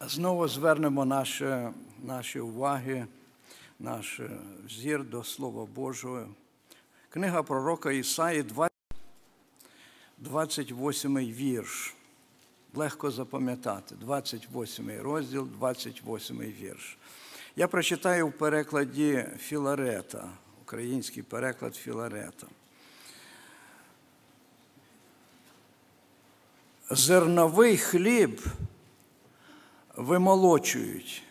Знову звернемо наші, наші уваги, наш зір до Слова Божого. Книга пророка Ісаї, 28 вірш. Легко запам'ятати, 28 розділ, 28 вірш. Я прочитаю в перекладі Філарета, український переклад Філарета. Зерновий хліб вимолочують,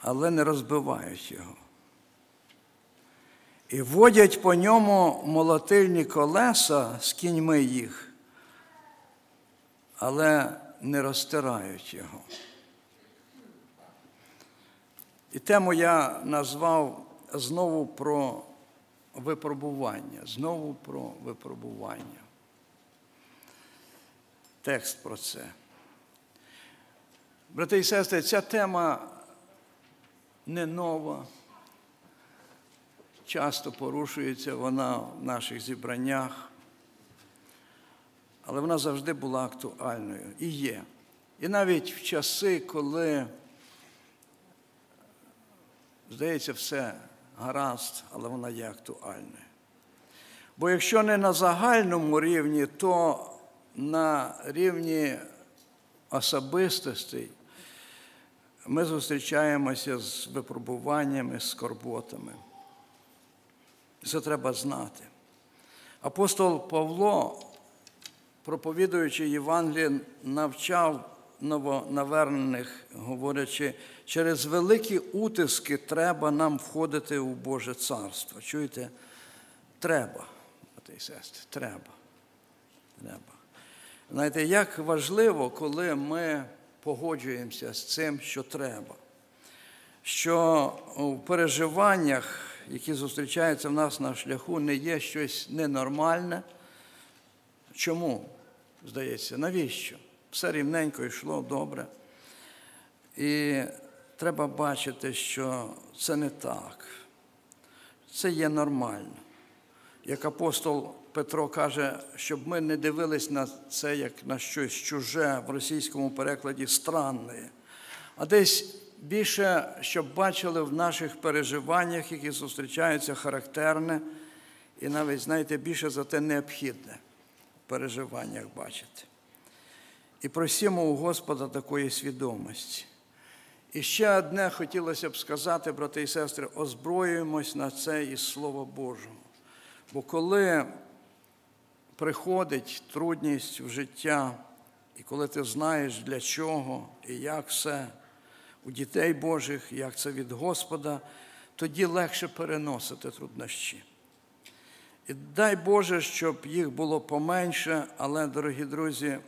але не розбивають його. І водять по ньому молотильні колеса з кіньми їх, але не розтирають його. І тему я назвав знову про випробування, знову про випробування. Текст про це. Брати і сестри, ця тема не нова, часто порушується вона в наших зібраннях, але вона завжди була актуальною і є. І навіть в часи, коли, здається, все гаразд, але вона є актуальною. Бо якщо не на загальному рівні, то на рівні особистостей ми зустрічаємося з випробуваннями, з скорботами. Це треба знати. Апостол Павло, проповідуючи Євангеліє, навчав новонавернених, говорячи, через великі утиски треба нам входити у Боже Царство. Чуєте? Треба, брати сестри, треба. Треба. Знаєте, як важливо, коли ми погоджуємося з цим, що треба. Що у переживаннях, які зустрічаються в нас на шляху, не є щось ненормальне. Чому? Здається, навіщо? Все рівненько йшло добре. І треба бачити, що це не так. Це є нормально. Як апостол Петро каже, щоб ми не дивились на це як на щось чуже в російському перекладі странне, а десь більше, щоб бачили в наших переживаннях, які зустрічаються характерне, і навіть, знаєте, більше за те необхідне в переживаннях бачити. І просимо у Господа такої свідомості. І ще одне хотілося б сказати, брати і сестри, озброюємось на це із Слова Божого. Бо коли приходить трудність в життя, і коли ти знаєш, для чого і як все у дітей Божих, як це від Господа, тоді легше переносити труднощі. І дай Боже, щоб їх було поменше, але, дорогі друзі,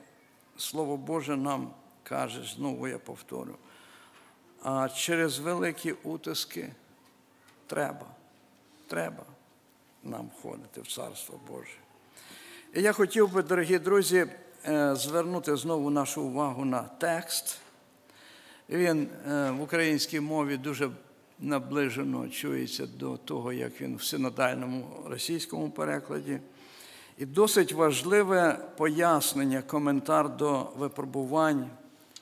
Слово Боже нам каже, знову я повторю, а через великі утиски треба, треба нам входити в Царство Боже. І я хотів би, дорогі друзі, е, звернути знову нашу увагу на текст. Він е, в українській мові дуже наближено чується до того, як він в синодальному російському перекладі. І досить важливе пояснення, коментар до випробувань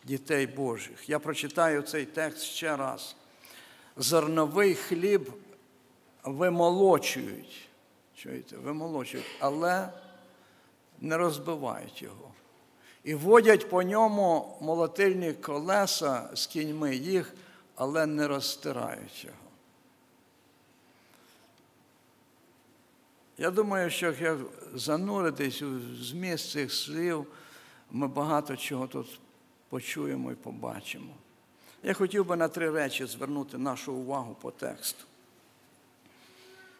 дітей Божих. Я прочитаю цей текст ще раз. Зерновий хліб вимолочують, чуєте, вимолочують, але не розбивають його. І водять по ньому молотильні колеса з кіньми їх, але не розтирають його. Я думаю, що як зануритись у зміст цих слів, ми багато чого тут почуємо і побачимо. Я хотів би на три речі звернути нашу увагу по тексту.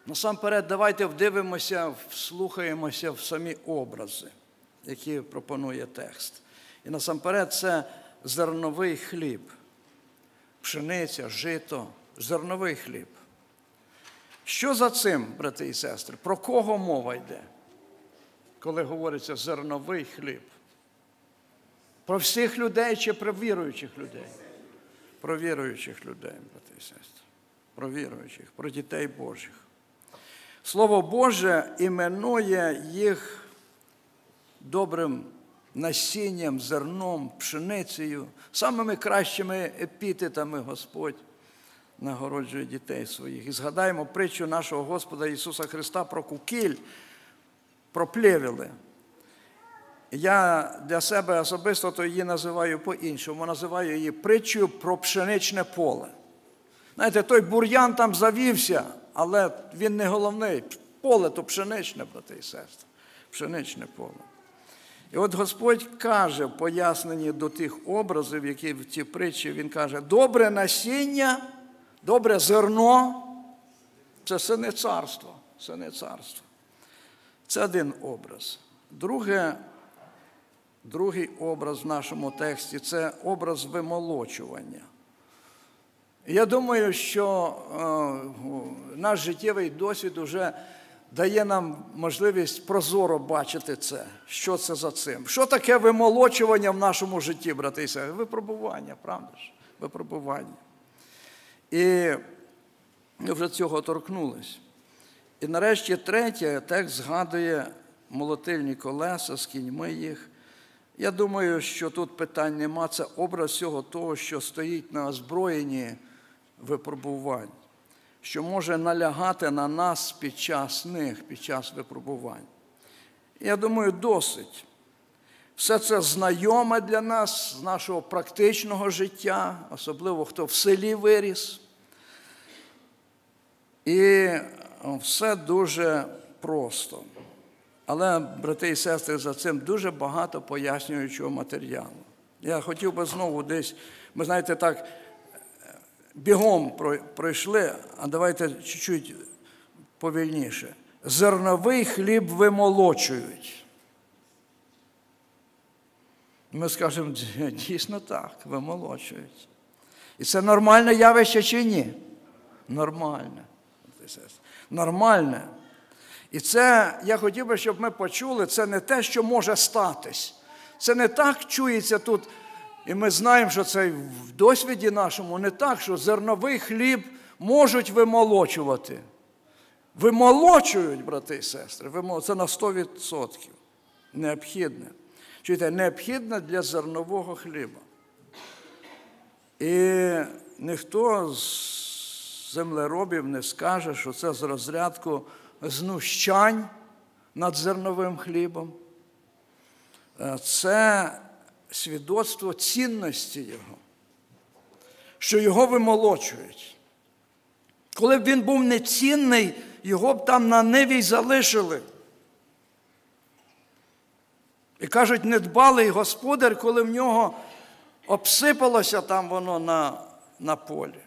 Насамперед, давайте вдивимося, вслухаємося в самі образи, які пропонує текст. І насамперед, це зерновий хліб, пшениця, жито, зерновий хліб. Що за цим, брати і сестри? Про кого мова йде, коли говориться зерновий хліб? Про всіх людей чи про віруючих людей? Про віруючих людей, брати і сестри. Про віруючих, про дітей Божих. Слово Боже іменує їх добрим насінням, зерном, пшеницею, самими кращими епітетами Господь нагороджує дітей своїх. І згадаємо притчу нашого Господа Ісуса Христа про кукіль, про плевіли. Я для себе особисто то її називаю по-іншому. Називаю її притчою про пшеничне поле. Знаєте, той бур'ян там завівся, але він не головний. Поле то пшеничне, брати і сестри. Пшеничне поле. І от Господь каже в поясненні до тих образів, які в цій притчі, Він каже, добре насіння, добре зерно це сини царства. Сини царства. Це один образ. Друге, Другий образ в нашому тексті це образ вимолочування. Я думаю, що е, наш життєвий досвід вже дає нам можливість прозоро бачити це, що це за цим. Що таке вимолочування в нашому житті, брати і сестри? Випробування, правда ж? Випробування. І ми вже цього торкнулись. І нарешті третє, текст згадує молотильні колеса з кіньми їх. Я думаю, що тут питань нема. Це образ всього того, що стоїть на озброєнні випробувань, що може налягати на нас під час них, під час випробувань. Я думаю, досить. Все це знайоме для нас з нашого практичного життя, особливо хто в селі виріс. І все дуже просто. Але, брати і сестри, за цим дуже багато пояснюючого матеріалу. Я хотів би знову десь, ми знаєте, так бігом пройшли, а давайте чуть-чуть повільніше. Зерновий хліб вимолочують. Ми скажемо, дійсно так, вимолочують. І це нормальне явище чи ні? Нормальне. Нормальне. І це я хотів би, щоб ми почули, це не те, що може статись. Це не так чується тут. І ми знаємо, що це в досвіді нашому не так, що зерновий хліб можуть вимолочувати. Вимолочують, брати і сестри, це на 100% необхідне. Чуєте, необхідне для зернового хліба. І ніхто з землеробів не скаже, що це з розрядку знущань над зерновим хлібом. Е, це свідоцтво цінності Його, що його вимолочують. Коли б він був нецінний, його б там на ниві залишили. І кажуть, недбалий господар, коли в нього обсипалося там воно на, на полі.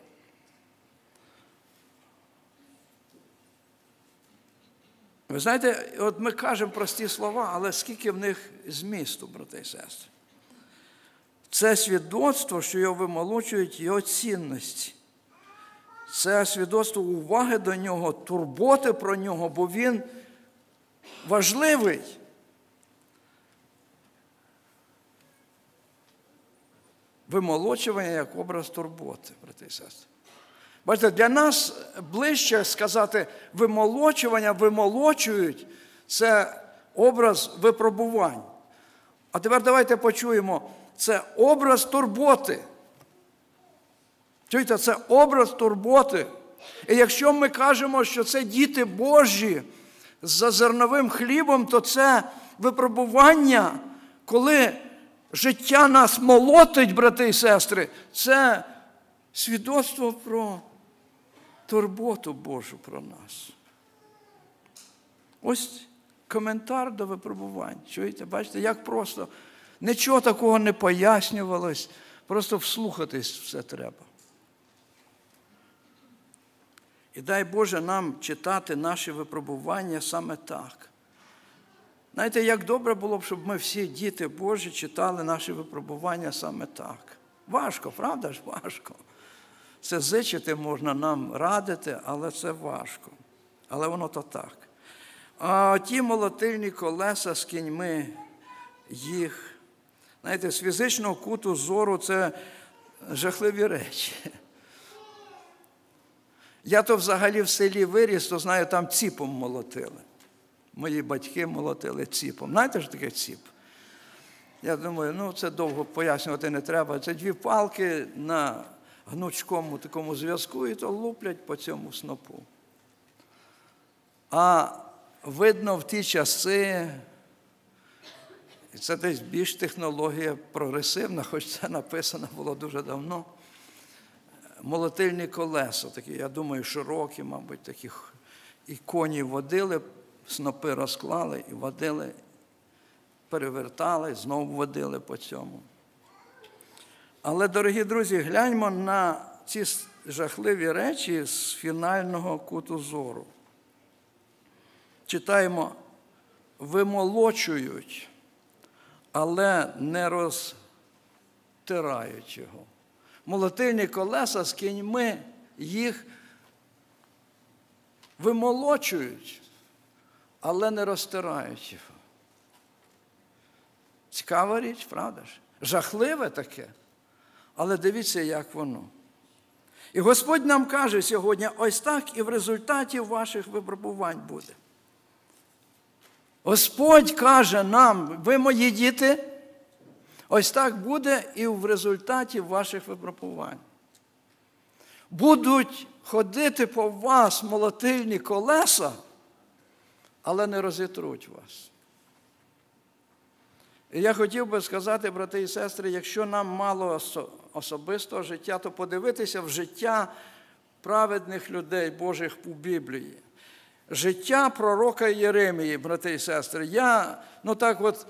Ви знаєте, от ми кажемо прості слова, але скільки в них змісту, брати і сестри? Це свідоцтво, що його вимолочують його цінності. Це свідоцтво уваги до нього, турботи про нього, бо він важливий. Вимолочування як образ турботи, брати і сестри. Бачите, для нас ближче сказати вимолочування, вимолочують це образ випробувань. А тепер давайте почуємо, це образ турботи. Чуєте, це образ турботи. І якщо ми кажемо, що це діти Божі за зерновим хлібом, то це випробування, коли життя нас молотить, брати і сестри, це свідоцтво про турботу Божу про нас. Ось коментар до випробувань. Чуєте, бачите, як просто нічого такого не пояснювалось, просто вслухатись все треба. І дай Боже нам читати наші випробування саме так. Знаєте, як добре було б, щоб ми всі діти Божі читали наші випробування саме так. Важко, правда ж? Важко. Це зичити можна нам радити, але це важко. Але воно то так. А ті молотильні колеса з кіньми їх. Знаєте, з фізичного куту зору це жахливі речі. Я то взагалі в селі виріс, то знаю, там ціпом молотили. Мої батьки молотили ціпом. Знаєте, що таке ціп? Я думаю, ну це довго пояснювати не треба. Це дві палки на гнучкому такому зв'язку, і то луплять по цьому снопу. А видно в ті часи, і це десь більш технологія прогресивна, хоч це написано було дуже давно. Молотильні колеса, такі, я думаю, широкі, мабуть, такі. І коні водили, снопи розклали і водили, перевертали, знову водили по цьому. Але, дорогі друзі, гляньмо на ці жахливі речі з фінального куту зору. Читаємо, вимолочують, але не розтирають його. Молотильні колеса з кіньми їх вимолочують, але не розтирають його. Цікава річ, правда ж? Жахливе таке. Але дивіться, як воно. І Господь нам каже сьогодні: ось так і в результаті ваших випробувань буде. Господь каже нам, ви мої діти, ось так буде і в результаті ваших випробувань. Будуть ходити по вас молотильні колеса, але не розітруть вас. І я хотів би сказати, брати і сестри, якщо нам мало особистого життя, то подивитися в життя праведних людей Божих у Біблії. Життя пророка Єремії, брати і сестри. Я, ну так от,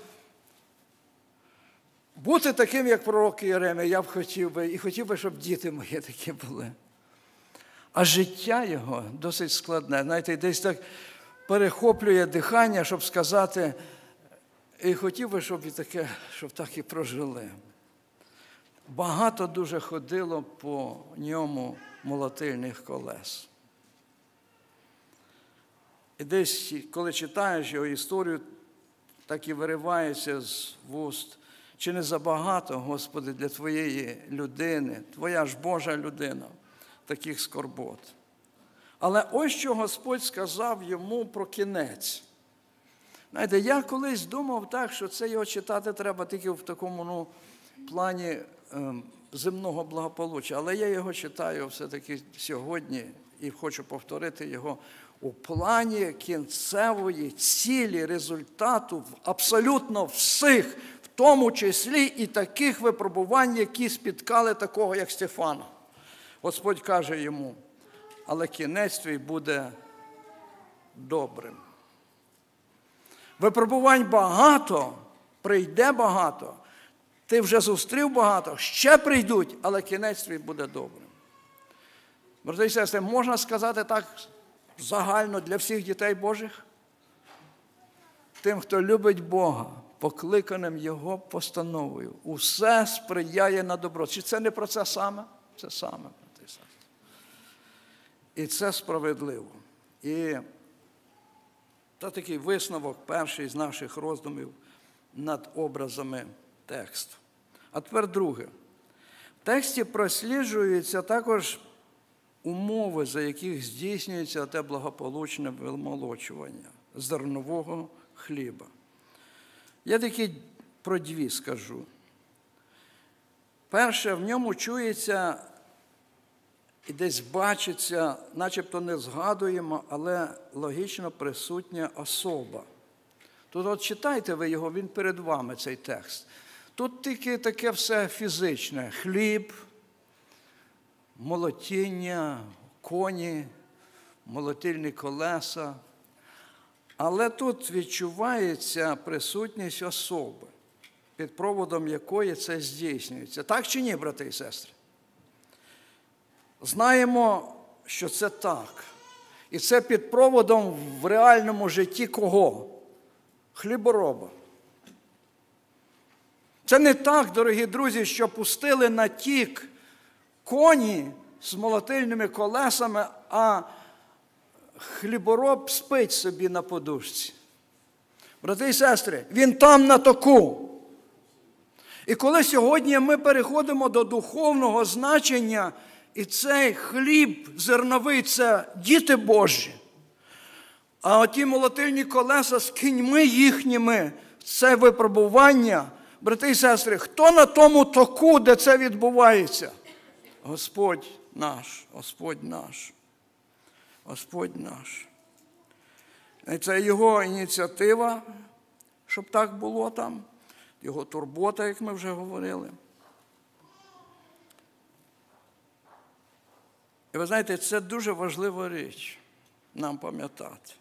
бути таким, як пророк Єремія, я б хотів би, і хотів би, щоб діти мої такі були. А життя його досить складне. Знаєте, десь так перехоплює дихання, щоб сказати, і хотів би, щоб і таке, щоб так і прожили. Багато дуже ходило по ньому молотильних колес. І десь, коли читаєш його історію, так і виривається з вуст. Чи не забагато, Господи, для Твоєї людини, Твоя ж Божа людина, таких скорбот. Але ось що Господь сказав йому про кінець. Знаєте, я колись думав так, що це його читати треба тільки в такому ну, плані ем, земного благополуччя. Але я його читаю все-таки сьогодні і хочу повторити його у плані кінцевої цілі, результату абсолютно всіх, в тому числі і таких випробувань, які спіткали такого, як Стефана. Господь каже йому, але кінець твій буде добрим. Випробувань багато, прийде багато. Ти вже зустрів багато, ще прийдуть, але кінець твій буде добрим. Брати і сестри, можна сказати так загально для всіх дітей Божих? Тим, хто любить Бога, покликаним Його постановою, усе сприяє на добро. Чи це не про це саме? Це саме, і це справедливо. І це такий висновок, перший з наших роздумів над образами тексту. А тепер друге. В тексті просліджуються також умови, за яких здійснюється те благополучне вимолочування зернового хліба. Я таки про дві скажу. Перше, в ньому чується і десь бачиться, начебто не згадуємо, але логічно присутня особа. Тут от читайте ви його, він перед вами цей текст. Тут тільки таке все фізичне: хліб, молотіння, коні, молотильні колеса. Але тут відчувається присутність особи, під проводом якої це здійснюється. Так чи ні, брати і сестри? Знаємо, що це так. І це під проводом в реальному житті кого? Хлібороба. Це не так, дорогі друзі, що пустили на тік коні з молотильними колесами, а хлібороб спить собі на подушці. Брати і сестри, він там на току. І коли сьогодні ми переходимо до духовного значення, і цей хліб зерновий це діти Божі, а оті молотильні колеса з кіньми їхніми, це випробування, Брати і сестри, хто на тому току, де це відбувається? Господь наш, Господь наш. Господь наш. Це його ініціатива, щоб так було там, його турбота, як ми вже говорили. І ви знаєте, це дуже важлива річ нам пам'ятати.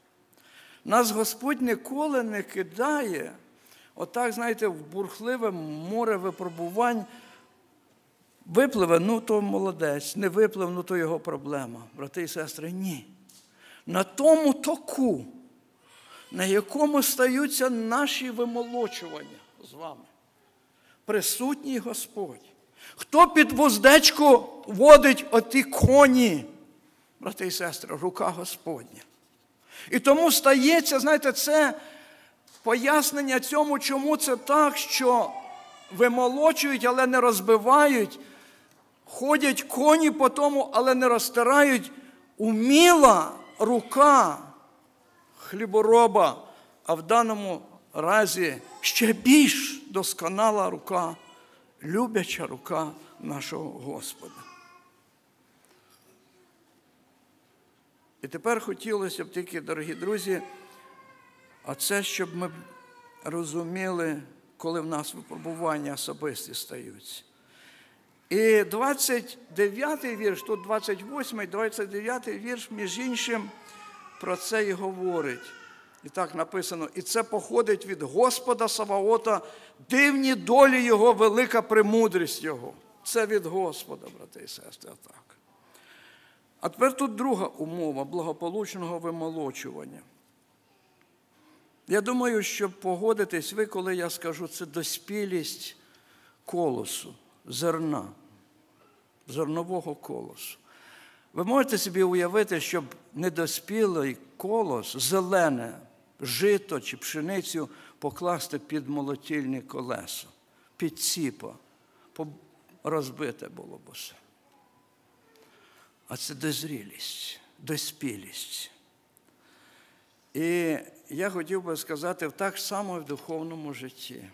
Нас Господь ніколи не кидає, отак, знаєте, в бурхливе море випробувань. Випливе, ну то молодець, не виплив, ну то його проблема. Брати і сестри, ні. На тому току, на якому стаються наші вимолочування з вами, присутній Господь. Хто під вуздечку водить оті коні, брати і сестри, рука Господня. І тому стається, знаєте, це пояснення цьому, чому це так, що вимолочують, але не розбивають, ходять коні по тому, але не розтирають уміла рука хлібороба, а в даному разі ще більш досконала рука, любляча рука нашого Господа. І тепер хотілося б тільки, дорогі друзі, а це, щоб ми розуміли, коли в нас випробування особисті стаються. І 29 й вірш, тут 28, й 29 й вірш, між іншим, про це і говорить. І так написано: і це походить від Господа Саваота, дивні долі Його, велика премудрість Його. Це від Господа, брати і сестри, так. А тепер тут друга умова благополучного вимолочування. Я думаю, щоб погодитись ви, коли я скажу, це доспілість колосу, зерна, зернового колосу. Ви можете собі уявити, щоб недоспілий колос, зелене, жито чи пшеницю покласти під молотільні колеса, під ціпа, розбите було б усе. А це дозрілість, доспілість. І я хотів би сказати так само в духовному житті.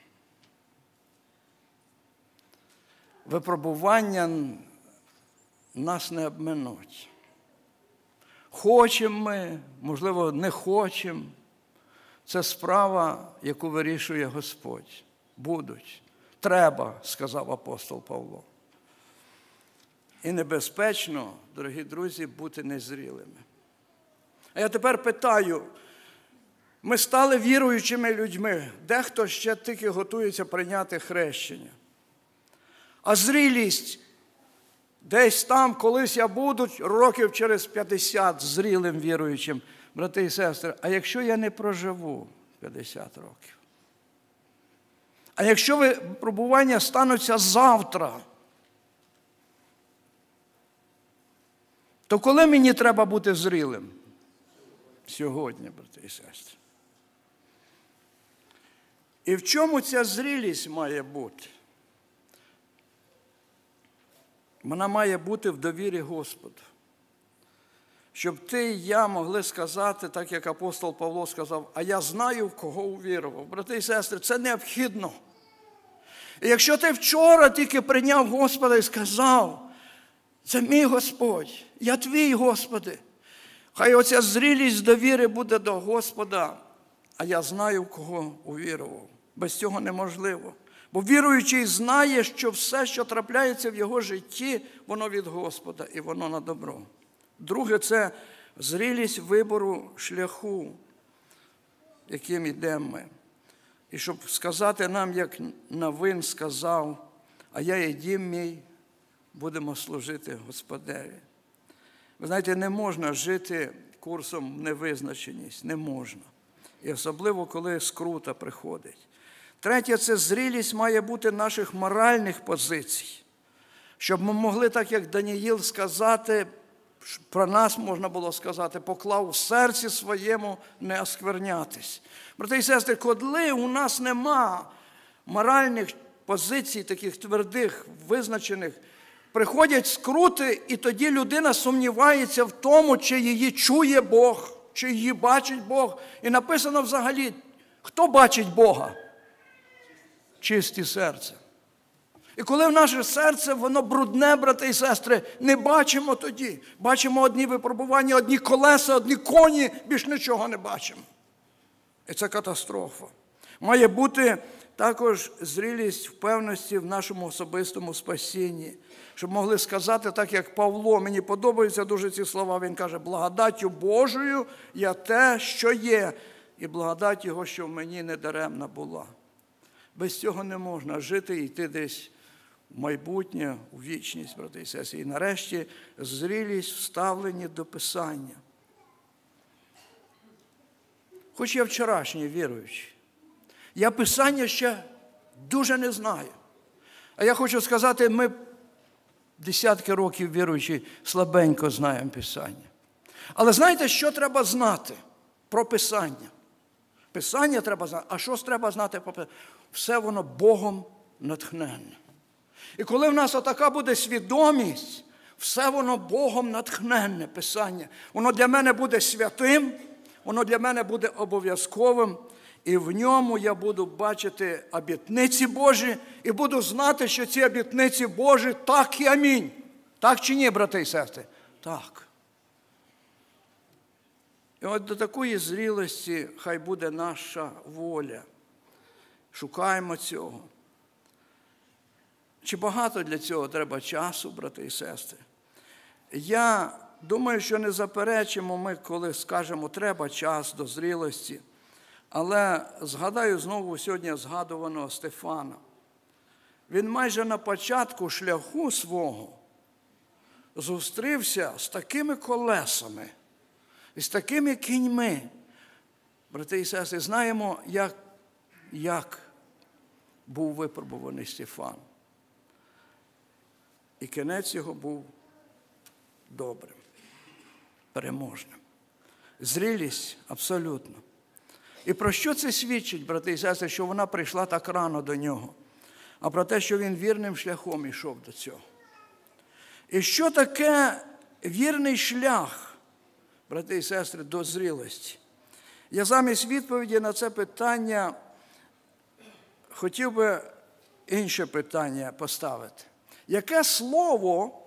Випробування нас не обминуть. Хочемо ми, можливо, не хочемо. Це справа, яку вирішує Господь. Будуть. Треба, сказав апостол Павло. І небезпечно, дорогі друзі, бути незрілими. А я тепер питаю: ми стали віруючими людьми, дехто ще тільки готується прийняти хрещення. А зрілість десь там, колись я буду, років через 50 зрілим віруючим, брати і сестри, а якщо я не проживу 50 років? А якщо випробування стануться завтра, то коли мені треба бути зрілим? Сьогодні, брати і сестри. І в чому ця зрілість має бути? Вона має бути в довірі Господу. Щоб ти і я могли сказати, так як апостол Павло сказав, а я знаю, в кого увірував. Брати і сестри, це необхідно. І якщо ти вчора тільки прийняв Господа і сказав, це мій Господь, я твій Господи, хай оця зрілість довіри буде до Господа, а я знаю, в кого увірував. Без цього неможливо. Бо віруючий знає, що все, що трапляється в його житті, воно від Господа і воно на добро. Друге, це зрілість вибору шляху, яким йдемо ми. І щоб сказати нам, як Навин сказав, а я і дім мій, будемо служити Господеві. Ви знаєте, не можна жити курсом невизначеність, не можна. І особливо, коли скрута приходить. Третє, це зрілість має бути наших моральних позицій, щоб ми могли, так як Даніїл, сказати, про нас можна було сказати, поклав у серці своєму не осквернятись. Брати і сестри, коли у нас нема моральних позицій, таких твердих, визначених, приходять скрути, і тоді людина сумнівається в тому, чи її чує Бог, чи її бачить Бог. І написано взагалі, хто бачить Бога? Чисті серця. І коли в наше серце, воно брудне, брати і сестри, не бачимо тоді. Бачимо одні випробування, одні колеса, одні коні, більш нічого не бачимо. І це катастрофа. Має бути також зрілість впевненості в нашому особистому спасінні, щоб могли сказати, так як Павло, мені подобаються дуже ці слова. Він каже, благодаттю Божою я те, що є, і благодать Його, що в мені недаремна була. Без цього не можна жити і йти десь в майбутнє, у вічність, брати і сесії. І нарешті зрілість вставлені до Писання. Хоч я вчорашній віруючий, я Писання ще дуже не знаю. А я хочу сказати, ми десятки років віруючі слабенько знаємо Писання. Але знаєте, що треба знати про Писання? Писання треба знати. А що треба знати? Все воно Богом натхненне. І коли в нас отака буде свідомість, все воно Богом натхненне Писання. Воно для мене буде святим, воно для мене буде обов'язковим. І в ньому я буду бачити обітниці Божі і буду знати, що ці обітниці Божі так і амінь. Так чи ні, брати і сестри? Так. І от до такої зрілості хай буде наша воля. Шукаємо цього. Чи багато для цього треба часу, брати і сестри? Я думаю, що не заперечимо ми, коли скажемо, треба час до зрілості. Але згадаю знову сьогодні згадуваного Стефана. Він майже на початку шляху свого зустрівся з такими колесами з такими кіньми. Брати і сестри, знаємо, як, як був випробуваний Стефан. І кінець його був добрим, переможним. Зрілість абсолютно. І про що це свідчить, брати і сестри, що вона прийшла так рано до нього, а про те, що він вірним шляхом йшов до цього. І що таке вірний шлях, брати і сестри, до зрілості? Я замість відповіді на це питання хотів би інше питання поставити. Яке слово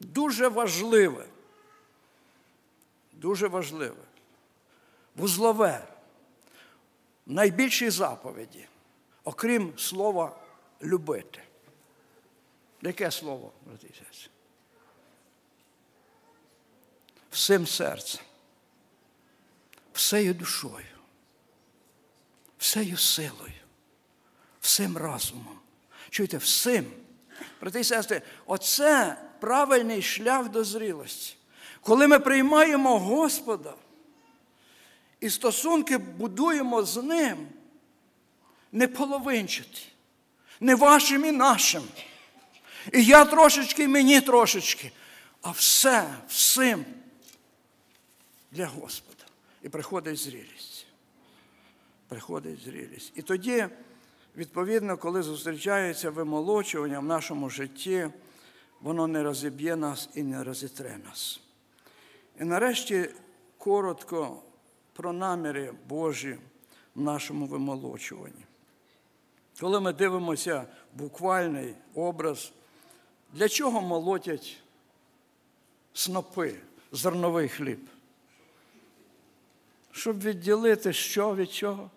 дуже важливе? Дуже важливе вузлове, найбільшій заповіді, окрім слова любити. Яке слово, брати і сестри? Всім серцем, всею душою, всею силою, всім розумом. Чуєте, всім. Брати і сестри, оце правильний шлях до зрілості. Коли ми приймаємо Господа, і стосунки будуємо з ним не половинчаті, не вашим і нашим. І я трошечки, і мені трошечки, а все, всім для Господа. І приходить зрілість. Приходить зрілість. І тоді, відповідно, коли зустрічається вимолочування в нашому житті, воно не розіб'є нас і не розітре нас. І нарешті коротко про наміри Божі в нашому вимолочуванні. Коли ми дивимося буквальний образ, для чого молотять снопи, зерновий хліб? Щоб відділити що від чого?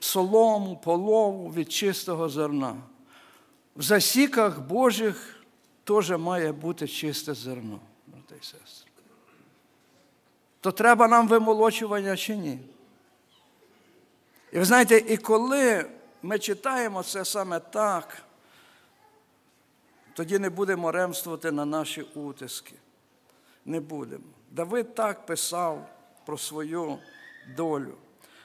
Солому, полову від чистого зерна. В засіках Божих теж має бути чисте зерно, брати і сестри то треба нам вимолочування чи ні? І ви знаєте, і коли ми читаємо це саме так, тоді не будемо ремствувати на наші утиски. Не будемо. Давид так писав про свою долю.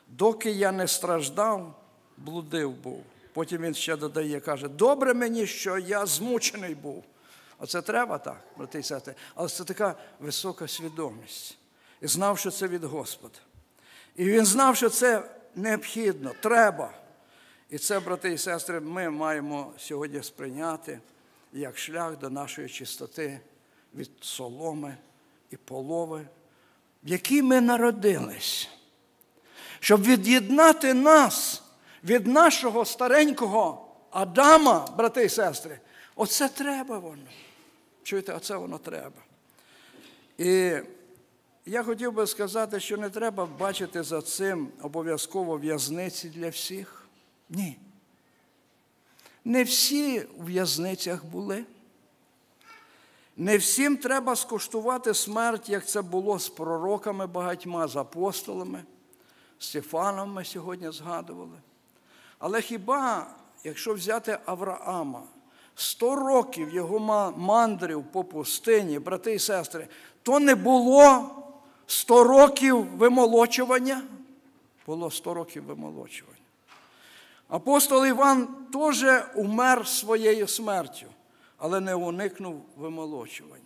Доки я не страждав, блудив був. Потім він ще додає, каже, добре мені, що я змучений був. Оце треба так, брати і сестри. Але це така висока свідомість і знав, що це від Господа. І він знав, що це необхідно, треба. І це, брати і сестри, ми маємо сьогодні сприйняти як шлях до нашої чистоти від соломи і полови, в якій ми народились, щоб від'єднати нас від нашого старенького Адама, брати і сестри, оце треба воно. Чуєте, оце воно треба. І я хотів би сказати, що не треба бачити за цим обов'язково в'язниці для всіх. Ні. Не всі в в'язницях були. Не всім треба скуштувати смерть, як це було з пророками багатьма, з апостолами, Стефаном ми сьогодні згадували. Але хіба, якщо взяти Авраама, 100 років його мандрів по пустині, брати і сестри, то не було 100 років вимолочування? Було 100 років вимолочування. Апостол Іван теж умер своєю смертю, але не уникнув вимолочування.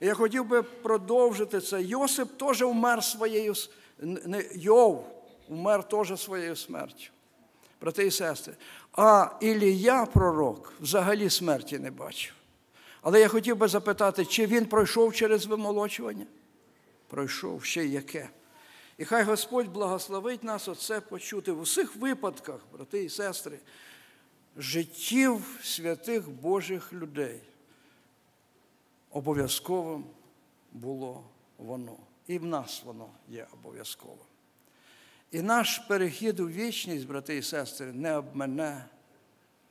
І я хотів би продовжити це. Йосип теж умер своєю не, Йов умер теж своєю смертю. Брати і сестри. А Ілія, пророк, взагалі смерті не бачив. Але я хотів би запитати, чи він пройшов через вимолочування? Пройшов ще яке. І хай Господь благословить нас оце почути в усіх випадках, брати і сестри, життів святих Божих людей. Обов'язковим було воно. І в нас воно є обов'язковим. І наш перехід у вічність, брати і сестри, не обмене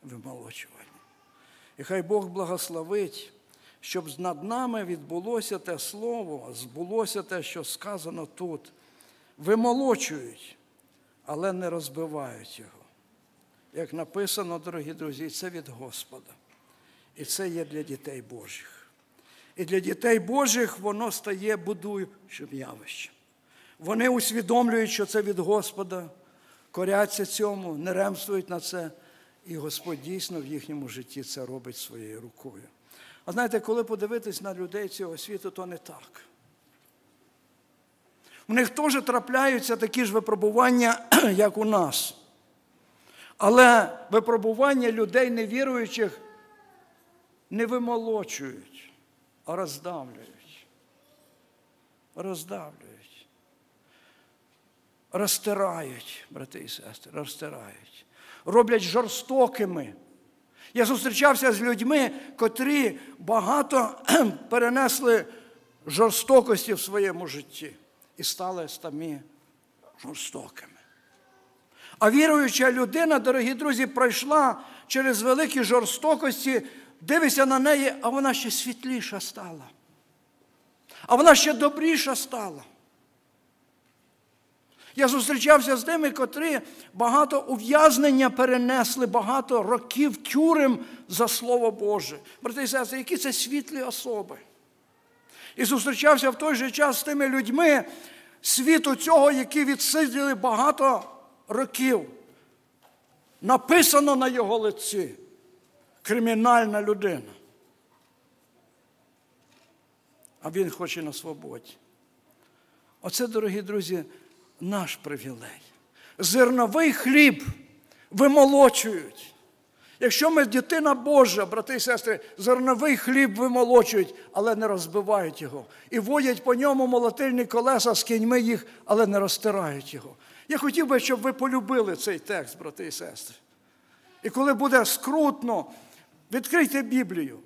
вимолочування. І хай Бог благословить, щоб над нами відбулося те слово, збулося те, що сказано тут. Вимолочують, але не розбивають його. Як написано, дорогі друзі, це від Господа. І це є для дітей Божих. І для дітей Божих воно стає будуючим явищем. Вони усвідомлюють, що це від Господа, коряться цьому, не ремствують на це, і Господь дійсно в їхньому житті це робить своєю рукою. А знаєте, коли подивитись на людей цього світу, то не так. У них теж трапляються такі ж випробування, як у нас. Але випробування людей невіруючих не вимолочують, а роздавлюють. Роздавлюють. Розтирають, брати і сестри, розтирають. Роблять жорстокими. Я зустрічався з людьми, котрі багато перенесли жорстокості в своєму житті і стали самі жорстокими. А віруюча людина, дорогі друзі, пройшла через великі жорстокості, дивишся на неї, а вона ще світліша стала. А вона ще добріша стала. Я зустрічався з тими, котрі багато ув'язнення перенесли, багато років тюрем за Слово Боже. Брати і сестри, які це світлі особи. І зустрічався в той же час з тими людьми світу цього, які відсиділи багато років. Написано на його лиці кримінальна людина. А він хоче на свободі. Оце, дорогі друзі, наш привілей. Зерновий хліб вимолочують. Якщо ми дитина Божа, брати і сестри, зерновий хліб вимолочують, але не розбивають його. І водять по ньому молотильні колеса з кіньми їх, але не розтирають його. Я хотів би, щоб ви полюбили цей текст, брати і сестри. І коли буде скрутно, відкрийте Біблію.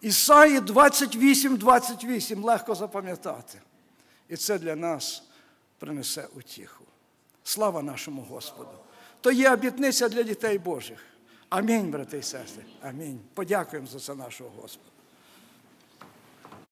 Ісаї 28, 28 легко запам'ятати. І це для нас принесе утіху. Слава нашому Господу! То є обітниця для дітей Божих. Амінь, брати і сестри. Амінь. Подякуємо за це нашого Господа.